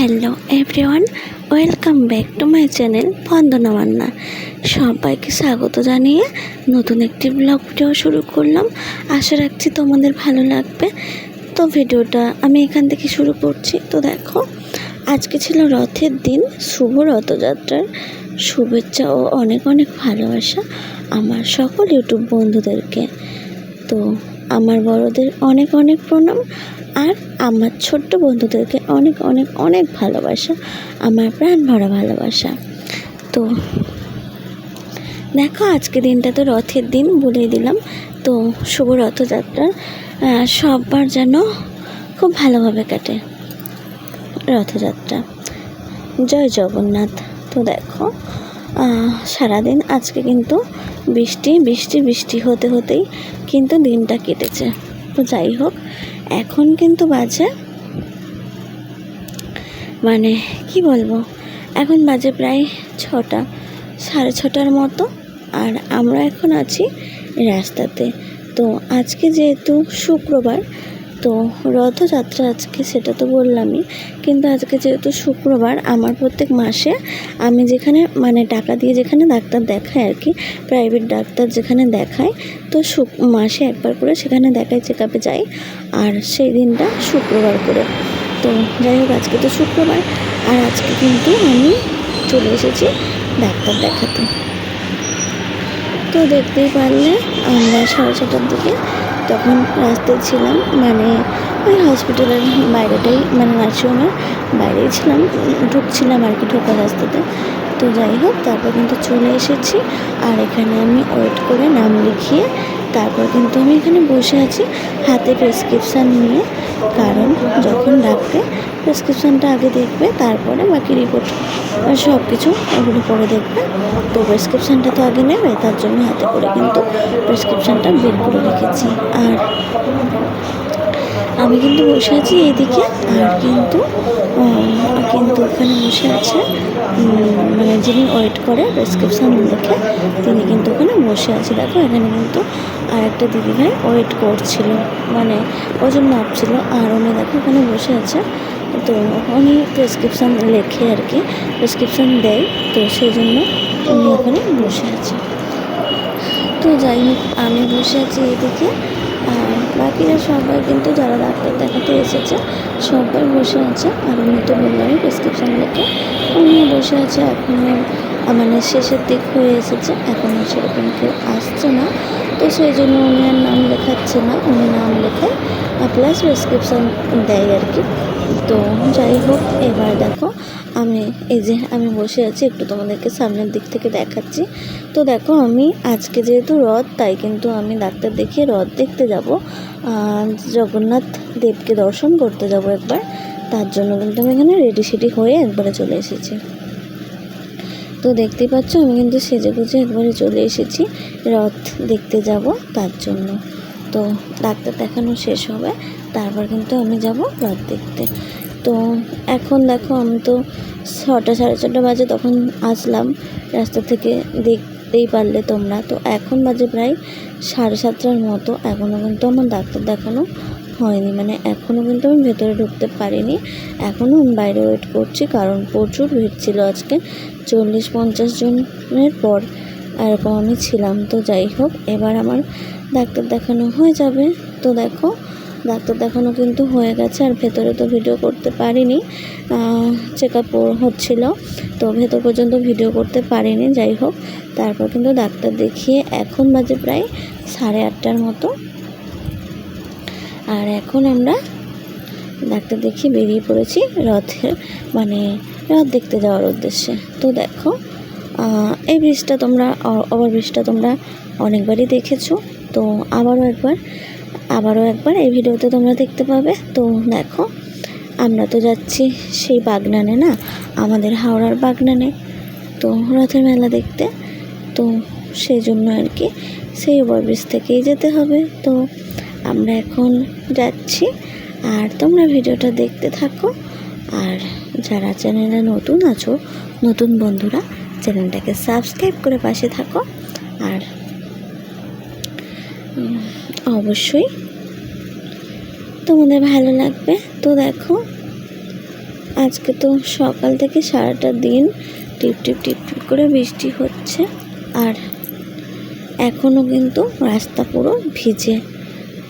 Hello everyone, welcome back to my channel Bandana Manna. সবাইকে স্বাগত জানিয়ে নতুন একটি ব্লগ ভিডিও শুরু করলাম। আশা রাখছি তোমাদের ভালো লাগবে। তো ভিডিওটা আমি এখান থেকে শুরু করছি। তো দেখো, আজকে ছিল রথের দিন, শুভ রথযাত্রার শুভেচ্ছা ও অনেক অনেক ভালোবাসা আমার সকল ইউটিউব বন্ধুদেরকে। তো আমার বড়দের অনেক অনেক প্রণাম। আর আমার ছোট্ট বন্ধুদেরকে অনেক অনেক অনেক ভালোবাসা, আমার প্রাণ ভরা ভালোবাসা। তো দেখো আজকে দিনটা তো রথের দিন বলে দিলাম। তো শুভ রথযাত্রা সববার যেন খুব ভালোভাবে কাটে রথযাত্রা। জয় জগন্নাথ। তো দেখো সারাদিন আজকে কিন্তু বৃষ্টি বৃষ্টি বৃষ্টি হতে হতেই কিন্তু দিনটা কেটেছে। তো যাই হোক এখন কিন্তু বাজে? মানে কি বলব? এখন বাজে প্রায় ছটা, সাড়ে ছটার মতো। আর আমরা এখন আছি রাস্তাতে। তো আজকে যেহেতু শুক্রবার তো রথযাত্রা আজকে সেটা তো বললামই। কিন্তু আজকে যেহেতু শুক্রবার, আমার প্রত্যেক মাসে আমি যেখানে মানে টাকা দিয়ে যেখানে ডাক্তার দেখাই আর কি প্রাইভেট ডাক্তার যেখানে দেখায়, তো শুক, মাসে একবার করে সেখানে দেখাই চেক আপে যাই। আর সেই দিনটা শুক্রবার করে। তো যাই হোক, আজকে তো শুক্রবার। আর আজকে কিন্তু আমি চলে এসেছি ডাক্তার দেখাতে। তো দেখতেই পারলে আমরা সাড়ে ছটার দিকে তখন রাস্তায় ছিলাম মানে ওই হসপিটালের বাইরেটাই মানে নার্সিংহোমের বাইরেই ছিলাম, ঢুকছিলাম আর কি ঢোকার রাস্তাতে। তো যাই হোক, তারপর কিন্তু চলে এসেছি। আর এখানে আমি ওয়েট করে নাম লিখিয়ে তারপর কিন্তু আমি এখানে বসে আছি হাতে প্রেসক্রিপশান নিয়ে। কারণ যখন ডাকবে প্রেসক্রিপশানটা আগে দেখবে, তারপরে বাকি রিপোর্ট সব কিছু ওগুলো পরে দেখবে। তো প্রেসক্রিপশানটা তো আগে নেবে, তার জন্য হাতে করে কিন্তু প্রেসক্রিপশানটা বের করে রেখেছি। আর আমি কিন্তু বসে আছি এইদিকে, আর কিন্তু ওখানে বসে আছে। মানে যিনি ওয়েট করে প্রেসক্রিপশান লিখে তিনি কিন্তু ওখানে বসে আছে। দেখো, এখানে কিন্তু আর একটা দিদিভাই ওয়েট করছিল। মানে ওজন মাপছিল আর উনি দেখো, ওখানে বসে আছে। তো উনি প্রেসক্রিপশান লেখে আর কি প্রেসক্রিপশান দেয়। তো সেই জন্য উনি ওখানে বসে আছে। তো যাই হোক, আমি বসে আছি এদিকে বাকিরা সবাই কিন্তু যারা ডাক্তার দেখাতে এসেছে, সবাই বসে আছে আর উনি তো বললামই প্রেসক্রিপশান লেখে। উনিও বসে আছে, এখনও মানে শেষের দিক হয়ে এসেছে, এখনও সেরকম কেউ আসছে না। তো সেই জন্য উনি আর নাম লেখাচ্ছে না, উনি নাম লেখায় প্লাস প্রেসক্রিপশান দেয় আর কি। তো যাই হোক, এবার দেখো আমি, এই যে আমি বসে আছি একটু তোমাদেরকে সামনের দিক থেকে দেখাচ্ছি। তো দেখো, আমি আজকে যেহেতু রথ, তাই কিন্তু আমি ডাক্তার দেখিয়ে রথ দেখতে যাব। জগন্নাথ দেবকে দর্শন করতে যাব একবার। তার জন্য কিন্তু আমি এখানে রেডি সেডি হয়ে একবারে চলে এসেছি। তো দেখতেই পাচ্ছ, আমি কিন্তু সেজে গুজে একবারে চলে এসেছি রথ দেখতে যাব তার জন্য। তো ডাক্তার দেখানো শেষ হবে, তারপর কিন্তু আমি যাব রথ দেখতে। তো এখন দেখো আমি তো ছটা, সাড়ে ছটা বাজে তখন আসলাম। রাস্তা থেকে দেখতেই পারলে তোমরা। তো এখন বাজে প্রায় সাড়ে সাতটার মতো। এখনও কিন্তু আমার ডাক্তার দেখানো হয়নি। মানে এখনও কিন্তু আমি ভেতরে ঢুকতে পারিনি। এখনও আমি বাইরে ওয়েট করছি কারণ প্রচুর ভিড় ছিল আজকে। চল্লিশ, পঞ্চাশ জনের পর এরকম আমি ছিলাম। তো যাই হোক, এবার আমার ডাক্তার দেখানো হয়ে যাবে। তো দেখো ডাক্তার দেখানো কিন্তু হয়ে গেছে আর ভেতরে তো ভিডিও করতে পারিনি। চেক আপ হচ্ছিল। তো ভেতর পর্যন্ত ভিডিও করতে পারিনি, যাই হোক। তারপর কিন্তু ডাক্তার দেখিয়ে এখন বাজে প্রায় সাড়ে আটটার মতো। আর এখন আমরা ডাক্তার দেখিয়ে বেরিয়ে পড়েছি রথের মানে রথ দেখতে যাওয়ার উদ্দেশ্যে। তো দেখো এই ব্রিজটা তোমরা ওভার ব্রিজটা তোমরা অনেকবারই দেখেছ। তো আবারও একবার আবারও একবার এই ভিডিওতে তোমরা দেখতে পাবে। তো দেখো, আমরা তো যাচ্ছি সেই বাগনানে না, আমাদের হাওড়ার বাগনানে। তো রথের মেলা দেখতে, তো সেই জন্য আর কি সেই ওভারব্রিজ থেকেই যেতে হবে। তো আমরা এখন যাচ্ছি, আর তোমরা ভিডিওটা দেখতে থাকো। আর যারা চ্যানেলে নতুন আছো, নতুন বন্ধুরা, চ্যানেলটাকে সাবস্ক্রাইব করে পাশে থাকো। আর অবশ্যই। তোমাদের ভালো লাগবে? তো দেখো, আজকে তো সকাল থেকে সারাটা দিন টিপ টিপ টিপ টিপ করে বৃষ্টি হচ্ছে, আর এখনও কিন্তু রাস্তা পুরো ভিজে।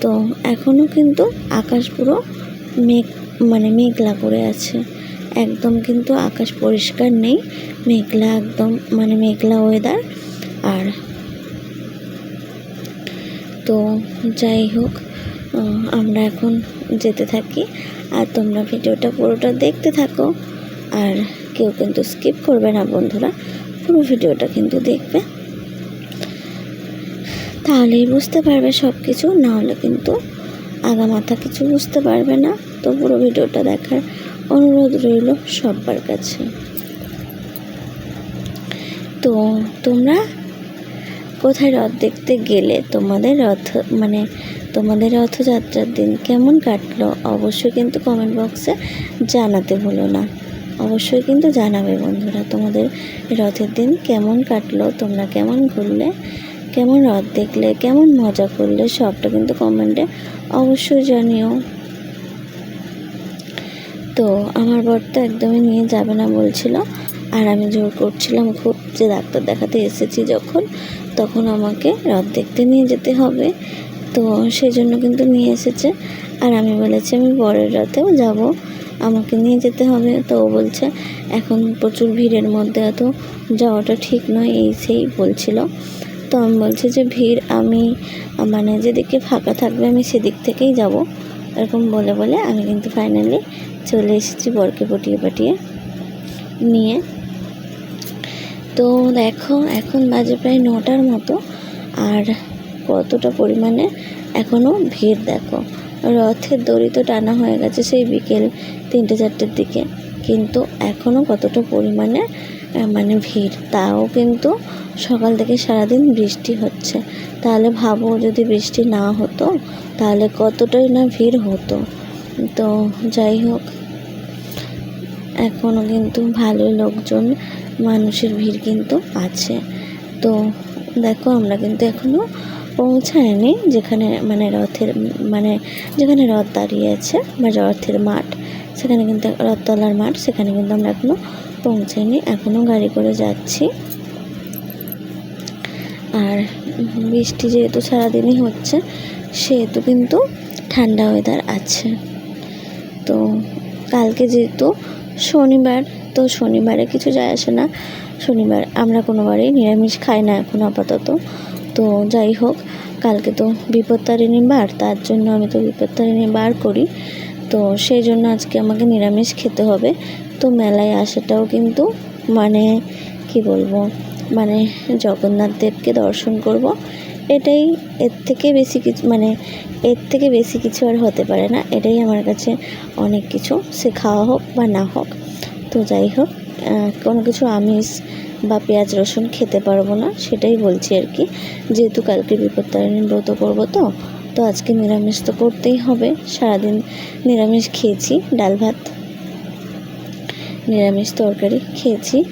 তো এখনও কিন্তু আকাশ পুরো মেঘ মানে মেঘলা করে আছে। একদম কিন্তু আকাশ পরিষ্কার নেই, মেঘলা একদম মানে মেঘলা ওয়েদার আর তো যাই হোক আমরা এখন যেতে থাকি। আর তোমরা ভিডিওটা পুরোটা দেখতে থাকো। আর কেউ কিন্তু স্কিপ করবে না বন্ধুরা, পুরো ভিডিওটা কিন্তু দেখবে। তাহলেই বুঝতে পারবে সব কিছু নাহলে কিন্তু আগা মাথা কিছু বুঝতে পারবে না। তো পুরো ভিডিওটা দেখার অনুরোধ রইল সবার কাছে। তো তোমরা কোথায় রথ দেখতে গেলে তোমাদের রথ মানে তোমাদের রথযাত্রার দিন কেমন কাটলো অবশ্যই কিন্তু কমেন্ট বক্সে জানাতে ভুলো না। অবশ্যই কিন্তু জানাবে বন্ধুরা তোমাদের রথের দিন কেমন কাটলো, তোমরা কেমন ঘুরলে, কেমন রথ দেখলে, কেমন মজা করলে সবটা কিন্তু কমেন্টে অবশ্যই জানিও। তো আমার বর তো একদমই নিয়ে যাবে না বলছিল, আর আমি জোর করছিলাম খুব যে ডাক্তার দেখাতে এসেছি যখন তখন আমাকে রথ দেখতে নিয়ে যেতে হবে। তো সেই জন্য কিন্তু নিয়ে এসেছে। আর আমি বলেছি, আমি বরের রথেও যাব। আমাকে নিয়ে যেতে হবে। তো ও বলছে, এখন প্রচুর ভিড়ের মধ্যে, এত যাওয়াটা ঠিক নয়। এই সেই বলছিল। তো আমি বলছি যে, ভিড় আমি মানে যেদিকে ফাঁকা থাকবে, আমি সেদিক থেকেই যাব। এরকম বলে বলে আমি কিন্তু ফাইনালি চলে এসেছি বরকে পটিয়ে পাটিয়ে নিয়ে। তো দেখো, এখন বাজে প্রায় নটার মতো। আর কতটা পরিমাণে এখনও ভিড় দেখো। রথের দড়ি তো টানা হয়ে গেছে সেই বিকেল তিনটে চারটের দিকে। কিন্তু এখনও কতটা পরিমাণে মানে ভিড়। তাও কিন্তু সকাল থেকে সারাদিন বৃষ্টি হচ্ছে। তাহলে ভাবো যদি বৃষ্টি না হতো, তাহলে কতটাই না ভিড় হতো। তো যাই হোক এখনও কিন্তু ভালোই লোকজন মানুষের ভিড় কিন্তু আছে। তো দেখো, আমরা কিন্তু এখনও পৌঁছায়নি যেখানে মানে রথের মানে যেখানে রথ দাঁড়িয়ে আছে বা রথের মাঠ। সেখানে কিন্তু, রথতলার মাঠ, সেখানে কিন্তু আমরা এখনও পৌঁছাইনি এখনও গাড়ি করে যাচ্ছি। আর বৃষ্টি যেহেতু সারাদিনই হচ্ছে, সেহেতু কিন্তু ঠান্ডা ওয়েদার আছে। তো কালকে যেহেতু শনিবার তো শনিবারে কিছু যায় আসে না। শনিবার আমরা কোনোবারই নিরামিষ খাই না এখন আপাতত। তো যাই হোক, কালকে তো বিপত্তারিণী বার, তার জন্য আমি তো বিপত্তারিণী বার করি। তো সেই জন্য আজকে আমাকে নিরামিষ খেতে হবে। তো মেলায় আসাটাও কিন্তু মানে কি বলব মানে জগন্নাথ দেবকে দর্শন করব। এটাই এর থেকে বেশি কিছু মানে এর থেকে বেশি কিছু আর হতে পারে না। এটাই আমার কাছে অনেক কিছু, সে খাওয়া হোক বা না হোক। তো যাই হোক কোনো কিছু আমিষ বা পেঁয়াজ, রসুন খেতে পারব না, সেটাই বলছি আর কি। যেহেতু কালকে বিপত্তারিণী ব্রত করব তো তো আজকে নিরামিষ তো করতেই হবে। সারাদিন নিরামিষ খেয়েছি, ডাল ভাত, নিরামিষ তরকারি খেয়েছি।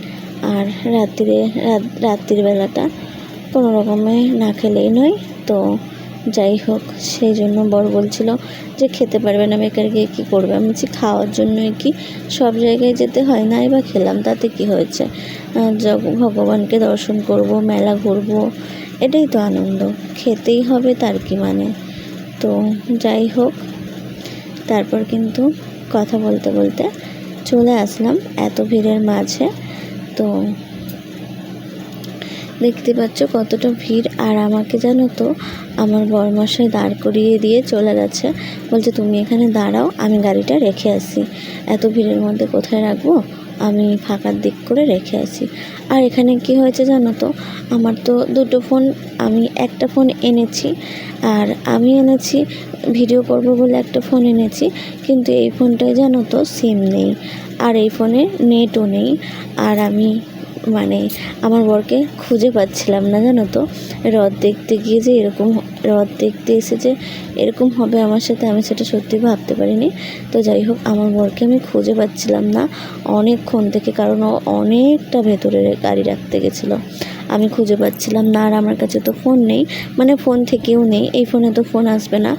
আর রাত্রিরে, রাত- রাত্রির বেলাটা কোনো রকমে না খেলেই নয়, তো যাই হোক, সেই জন্য বর বলছিল যে খেতে পারবে না, বেকার গিয়ে কী করবে? আমি বলছি, খাওয়ার জন্যই কি সব জায়গায় যেতে হয় না? এবার খেলাম, তাতে কি হয়েছে? ভগবানকে দর্শন করব, মেলা ঘুরবো, এটাই তো আনন্দ। খেতেই হবে তার কি মানে? তো যাই হোক, তারপর কিন্তু কথা বলতে বলতে চলে আসলাম এত ভিড়ের মাঝে। তো দেখতে পাচ্ছ কতটা ভিড়। আর আমাকে জানো তো, আমার বরমশাই দাঁড় করিয়ে দিয়ে চলে গেছে। বলছে, তুমি এখানে দাঁড়াও, আমি গাড়িটা রেখে আসি। এত ভিড়ের মধ্যে কোথায় রাখব? আমি ফাঁকার দিক করে রেখে আসি। আর এখানে কি হয়েছে জানো তো, আমার তো দুটো ফোন, আমি একটা ফোন এনেছি। আর আমি এনেছি, ভিডিও করব বলে একটা ফোন এনেছি, কিন্তু এই ফোনটায় জানো তো সিম নেই। আর এই ফোনে নেটও নেই। আর আমি মানে আমার বরকে খুঁজে পাচ্ছিলাম না, জানো তো? রথ দেখতে গিয়ে যে এরকম, রথ দেখতে এসে যে এরকম হবে আমার সাথে, আমি সেটা সত্যি ভাবতে পারিনি। তো যাই হোক, আমার বরকে আমি খুঁজে পাচ্ছিলাম না অনেকক্ষণ থেকে, কারণ ও অনেকটা ভেতরে গাড়ি রাখতে গেছিল। আমি খুঁজে পাচ্ছিলাম না, আর আমার কাছে তো ফোন নেই মানে ফোন থেকেও নেই, এই ফোনে তো ফোন আসবে না।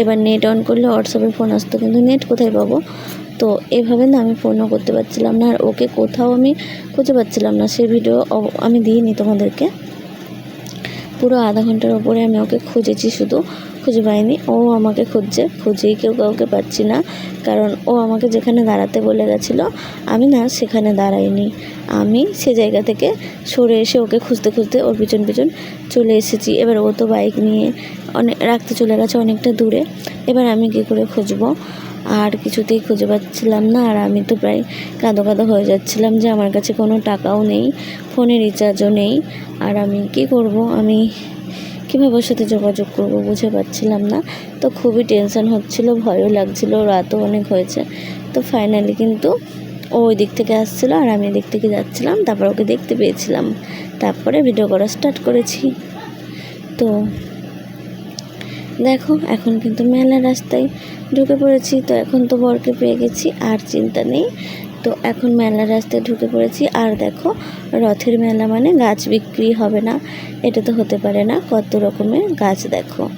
এবার নেট অন করলে হোয়াটসঅ্যাপে ফোন আসতো, কিন্তু নেট কোথায় পাবো? তো এভাবে না আমি ফোনও করতে পারছিলাম না, আর ওকে কোথাও আমি খুঁজে পাচ্ছিলাম না। সে ভিডিও আমি দিইনি তোমাদেরকে। পুরো আধা ঘণ্টার ওপরে আমি ওকে খুঁজেছি শুধু। খুঁজে পাইনি। ও আমাকে খুঁজছে, খুঁজেই কেউ কাউকে পাচ্ছি না। কারণ ও আমাকে যেখানে দাঁড়াতে বলে গেছিল, আমি না সেখানে দাঁড়াইনি। আমি সে জায়গা থেকে সরে এসে ওকে খুঁজতে খুঁজতে ওর পিছন পিছন চলে এসেছি। এবার ও তো বাইক নিয়ে অনেক রাখতে চলে গেছে অনেকটা দূরে। এবার আমি কী করে খুঁজবো? আর কিছুতেই খুঁজে পাচ্ছিলাম না। আর আমি তো প্রায় কাঁদো কাঁদো হয়ে যাচ্ছিলাম যে আমার কাছে কোনো টাকাও নেই, ফোনে রিচার্জও নেই। আর আমি কি করব? আমি কীভাবে ওর সাথে যোগাযোগ করব বুঝে পাচ্ছিলাম না। তো খুবই টেনশন হচ্ছিল, ভয়ও লাগছিল, রাতও অনেক হয়েছে। তো ফাইনালি কিন্তু ও ওই দিক থেকে আসছিল আর আমি এদিক থেকে যাচ্ছিলাম, তারপর ওকে দেখতে পেয়েছিলাম। তারপরে ভিডিও করা স্টার্ট করেছি। তো দেখো, এখন কিন্তু মেলা রাস্তায় ঢুকে পড়েছি। তো এখন তো বরকে পেয়ে গেছি, আর চিন্তা নেই। তো এখন মেলা রাস্তায় ঢুকে পড়েছি। আর দেখো, রথের মেলা মানে গাছ বিক্রি হবে না। এটা তো হতে পারে না। কত রকমের গাছ দেখো।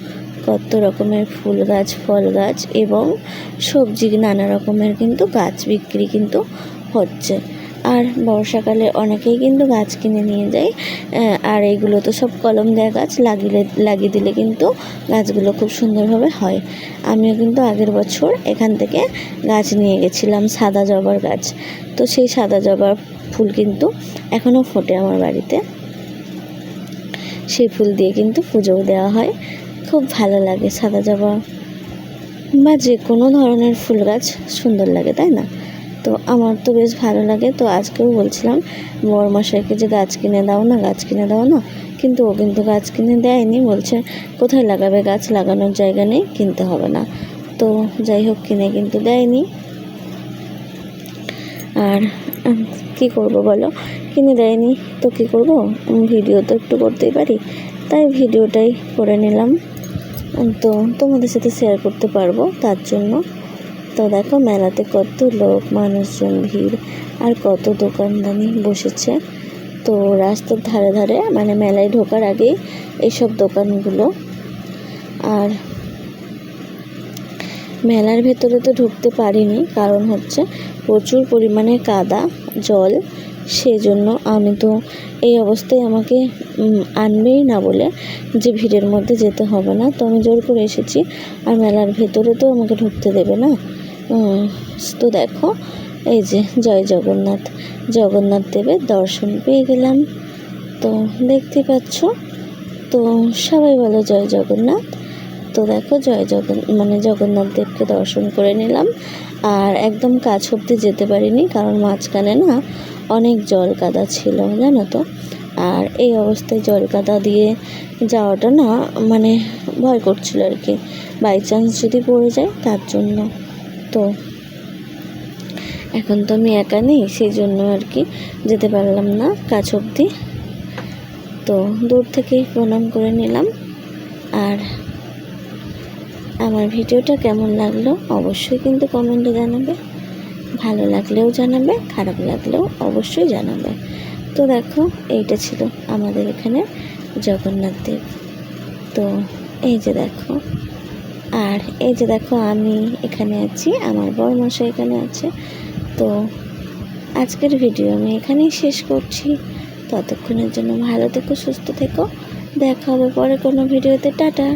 কত রকমের ফুল গাছ, ফল গাছ এবং সবজি, নানা রকমের কিন্তু গাছ বিক্রি কিন্তু হচ্ছে। আর বর্ষাকালে অনেকেই কিন্তু গাছ কিনে নিয়ে যায় আর এইগুলো তো সব কলম দেওয়া গাছ লাগিয়ে লাগিয়ে দিলে কিন্তু গাছগুলো খুব সুন্দরভাবে হয়। আমিও কিন্তু আগের বছর এখান থেকে গাছ নিয়ে গেছিলাম, সাদা জবার গাছ। তো সেই সাদা জবার ফুল কিন্তু এখনও ফোটে আমার বাড়িতে। সেই ফুল দিয়ে কিন্তু পুজোও দেওয়া হয়। খুব ভালো লাগে সাদা জবা বা যে কোনো ধরনের ফুল গাছ সুন্দর লাগে, তাই না? তো আমার তো বেশ ভালো লাগে। তো আজকেও বলছিলাম বড়মশাইকে যে গাছ কিনে দাও না, গাছ কিনে দাও না, কিন্তু ও কিন্তু গাছ কিনে দেয়নি। বলছে, কোথায় লাগাবে গাছ? লাগানোর জায়গা নেই, কিনতে হবে না। তো যাই হোক, কিনে কিন্তু দেয়নি। আর কী করব বলো? কিনে দেয়নি, তো কী করব? ভিডিও তো একটু করতেই পারি। তাই ভিডিওটাই করে নিলাম। তো তোমাদের সাথে শেয়ার করতে পারব, তার জন্য। তো দেখো মেলাতে কত লোক, মানুষজন, ভিড়, আর কত দোকানদানি বসেছে। তো রাস্তার ধারে ধারে মানে মেলায় ঢোকার আগেই এইসব দোকানগুলো। আর মেলার ভেতরে তো ঢুকতে পারিনি, কারণ হচ্ছে প্রচুর পরিমাণে কাদা, জল। সেজন্য আমি তো এই অবস্থায় আমাকে আনবেই না বলে যে ভিড়ের মধ্যে যেতে হবে না। তো আমি জোর করে এসেছি, আর মেলার ভেতরে তো আমাকে ঢুকতে দেবে না। তো দেখো, এই যে জয় জগন্নাথ। জগন্নাথ দেবের দর্শন পেয়ে গেলাম। তো দেখতে পাচ্ছ, তো সবাই বলো জয় জগন্নাথ। তো দেখো, জয় জগন মানে জগন্নাথ দেবকে দর্শন করে নিলাম। আর একদম কাছ অব্দি যেতে পারিনি, কারণ মাঝখানে না অনেক জল কাদা ছিল, জানো তো? আর এই অবস্থায় জল কাদা দিয়ে যাওয়াটা না মানে ভয় করছিল আর কি। বাই চান্স যদি পড়ে যায়, তার জন্য। তো? এখন তো আমি একা নেই সেই জন্য আর কি যেতে পারলাম না কাছ অব্দি তো দূর থেকেই প্রণাম করে নিলাম। আর আমার ভিডিওটা কেমন লাগল অবশ্যই কিন্তু কমেন্টে জানাবে। ভালো লাগলেও জানাবে, খারাপ লাগলেও অবশ্যই জানাবে। তো দেখো, এইটা ছিল আমাদের এখানে জগন্নাথ দেব। তো এই যে দেখো আর এই যে দেখো, আমি এখানে আছি, আমার বড় মশাই এখানে আছে। তো আজকের ভিডিও আমি এখানেই শেষ করছি। ততক্ষণের জন্য ভালো থেকো, সুস্থ থেকো। দেখা হবে পরে কোনো ভিডিওতে টাটা।